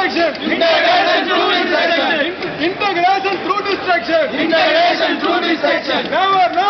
Integration through destruction. Integration through destruction. Integration through. Never, never.